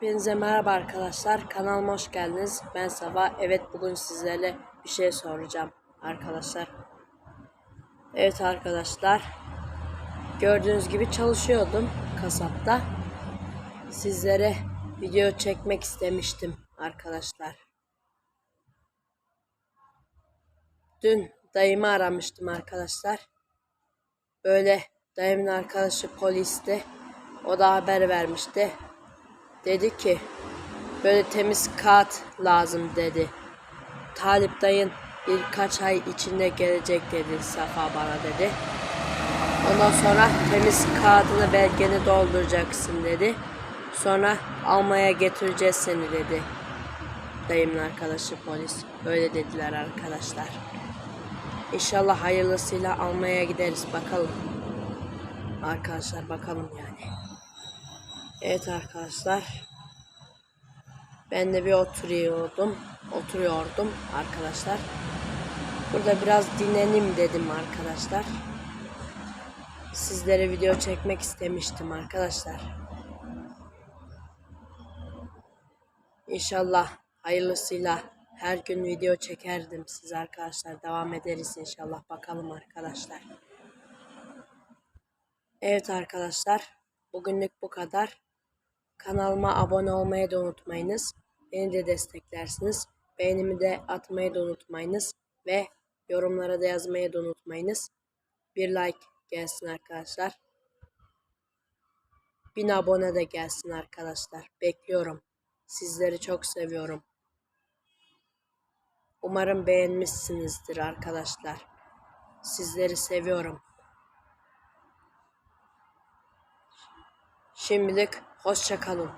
Hepinize merhaba arkadaşlar. Kanalıma hoş geldiniz. Ben Sabah. Evet bugün sizlerle bir şey soracağım arkadaşlar. Evet arkadaşlar. Gördüğünüz gibi çalışıyordum kasapta. Sizlere video çekmek istemiştim arkadaşlar. Dün dayımı aramıştım arkadaşlar. Böyle dayımın arkadaşı polisti. O da haber vermişti. Dedi ki böyle temiz kağıt lazım dedi. Talip dayın birkaç ay içinde gelecek dedi Safa bana dedi. Ondan sonra temiz kağıdını belgeni dolduracaksın dedi. Sonra almaya getireceğiz seni dedi. Dayımın arkadaşı polis. Öyle dediler arkadaşlar. İnşallah hayırlısıyla almaya gideriz bakalım. Arkadaşlar bakalım yani. Evet arkadaşlar. Ben de bir oturuyordum. Oturuyordum arkadaşlar. Burada biraz dinleneyim dedim arkadaşlar. Sizlere video çekmek istemiştim arkadaşlar. İnşallah hayırlısıyla her gün video çekerdim siz arkadaşlar. Devam ederiz inşallah. Bakalım arkadaşlar. Evet arkadaşlar. Bugünlük bu kadar. Kanalıma abone olmayı da unutmayınız. Beni de desteklersiniz. Beğenimi de atmayı da unutmayınız. Ve yorumlara da yazmayı da unutmayınız. Bir like gelsin arkadaşlar. Bin abone de gelsin arkadaşlar. Bekliyorum. Sizleri çok seviyorum. Umarım beğenmişsinizdir arkadaşlar. Sizleri seviyorum. Şimdilik hoşça kalın.